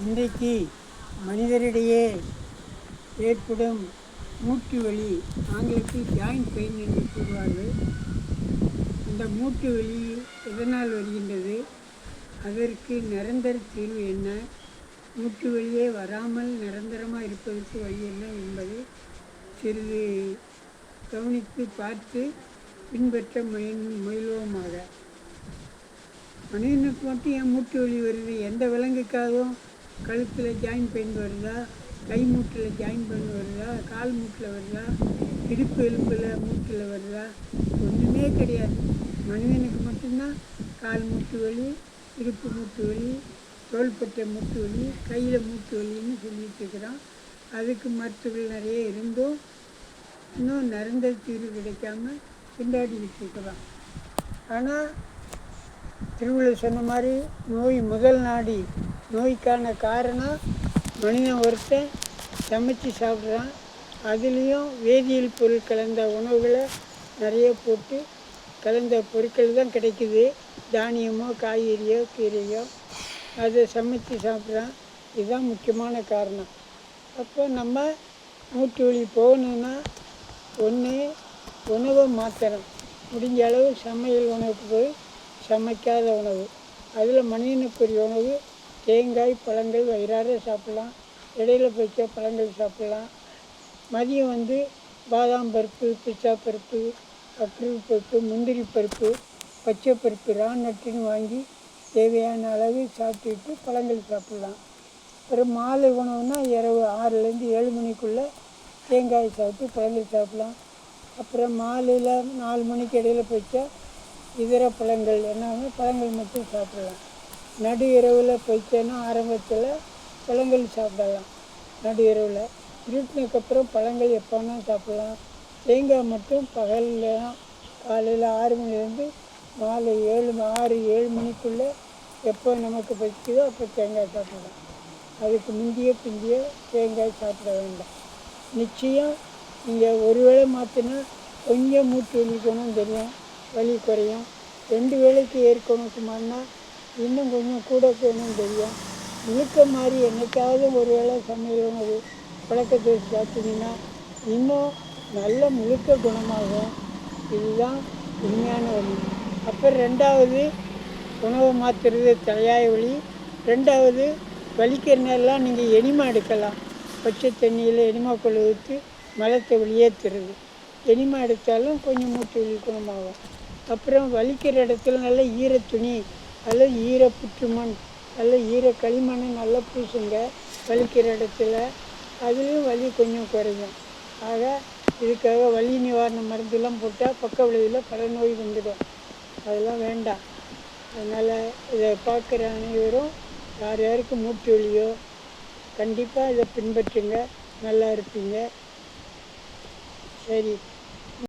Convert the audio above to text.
இன்றைக்கு மனிதரிடையே ஏற்படும் மூட்டு வலி ஆங்கிலத்தில் ஜாயிண்ட் பெயின் என்று கூறுவார்கள். இந்த மூட்டு வலி எதனால் வருகின்றது? அதற்கு நிரந்தர தீர்வு என்ன? மூட்டு வலியே வராமல் நிரந்தரமாக இருப்பதற்கு வழி என்ன என்பது சிறிது கவனித்து பார்த்து பின்பற்ற முய முயல்வோமாக. மனிதனுக்கு மட்டும் ஏன் மூட்டு வலி வருது? எந்த விலங்குக்காகவும் கழுத்தில் ஜாயின் பெயின் வருதா? கை மூட்டில் ஜாயின் பெயின் வருதா? கால் மூட்டில் வருதா? இடுப்பு எலும்பில் மூட்டில் வருதா? ஒன்றுமே கிடையாது. மனிதனுக்கு மட்டும்தான் கால் மூட்டு வலி இடுப்பு மூட்டு வலி தோள்பட்டை மூட்டு வலி கையில் மூட்டு வலின்னு சொல்லிட்டு இருக்கிறோம் அதுக்கு மருத்துவர்கள் நிறைய இருந்தும் இன்னும் நிரந்தர தீர்வு கிடைக்காம திண்டாடிக்கிட்டு இருக்கிறோம் ஆனால் திருவிழா சொன்ன மாதிரி நோய் முதல் நாடி நோய்க்கான காரணம் மனிதன் ஒருத்தன் சமைச்சு சாப்பிட்றான். அதுலேயும் வேதியியல் பொருள் கலந்த உணவுகளை நிறைய போட்டு கலந்த பொருட்கள் தான் கிடைக்குது. தானியமோ காய்கறியோ கீரையோ அதை சமைச்சு சாப்பிட்றான். இதுதான் முக்கியமான காரணம். அப்போ நம்ம மூட்டு வலி போகணுன்னா ஒன்று உணவை மாற்றணும் முடிஞ்ச அளவு சமையல் உணவுக்கு போய் சமைக்காத உணவு. அதில் மனிதனுக்குரிய உணவு தேங்காய் பழங்கள் வயிறார சாப்பிட்லாம். இடையில போய்ச்ச பழங்கள் சாப்பிட்லாம். மதியம் வந்து பாதாம் பருப்பு பிச்சா பருப்பு அக்ரூல் பருப்பு முந்திரி பருப்பு பச்சை பருப்பு ராநட்டுன்னு வாங்கி தேவையான அளவு சாப்பிட்டுட்டு பழங்கள் சாப்பிட்லாம். அப்புறம் மாலை உணவுனா இரவு ஆறுலேருந்து ஏழு மணிக்குள்ளே தேங்காய் சாப்பிட்டு பழங்கள் சாப்பிட்லாம். அப்புறம் மாலையில் நாலு மணிக்கு இடையில போய்ச்சா இதர பழங்கள் என்னன்னா பழங்கள் மட்டும் சாப்பிடலாம். நடு இரவில் போயிட்டேன்னா ஆரம்பத்தில் பழங்கள் சாப்பிடலாம். நடு இரவில். இருட்டினதுக்கப்புறம் பழங்கள் எப்போனா சாப்பிடலாம். தேங்காய் மட்டும் பகலில் காலையில் ஆறு மணிலேருந்து மாலை ஏழு ஆறு ஏழு மணிக்குள்ளே எப்போ நமக்கு பசிக்குதோ அப்போ தேங்காய் சாப்பிடலாம். அதுக்கு முந்திய பிந்திய தேங்காய் சாப்பிட வேண்டாம். நிச்சயம் நீங்கள் ஒரு வேளை மாற்றினா கொஞ்சம் மூட்டு வலிக்கணும் தெரியும் வலி குறையும். ரெண்டு வேளைக்கு ஏற்கணும் மாறினா இன்னும் கொஞ்சம் கூட போகணும் தெரியும். முழுக்க மாதிரி என்னைக்காவது ஒரு வேளை சமையல் உணவு பழக்கத்தை சாப்பிட்டீங்கன்னா இன்னும் நல்ல முழுக்க குணமாகும். இதுதான் உண்மையான வழி அப்புறம் ரெண்டாவது உணவை மாற்றுறது தலையாய வழி ரெண்டாவது வலிக்கிற நேரம்லாம் நீங்கள் எனிமா எடுக்கலாம். பச்சை தண்ணியில் எனிமா கொள்ளு ஊற்றி மலத்தை வெளியேற்றுறது எனிமா எடுத்தாலும் கொஞ்சம் மூட்டு வலி குணமாகும். அப்புறம் வலிக்கிற இடத்துல நல்ல ஈர துணி நல்ல ஈர புற்றுமண் நல்ல ஈர களிமண்ணை நல்லா பூசுங்க வலிக்கிற இடத்துல. அதுலேயும் வலி கொஞ்சம் குறையும். ஆக இதுக்காக வலி நிவாரண மருந்துலாம் போட்டால் பக்க விளைவில் பல நோய் வந்துடும். அதெல்லாம் வேண்டாம். அதனால் இதை பார்க்குற அனைவரும் யார் யாருக்கு மூட்டு வலியோ கண்டிப்பாக இதை பின்பற்றுங்க. நல்லா இருப்பீங்க. சரி.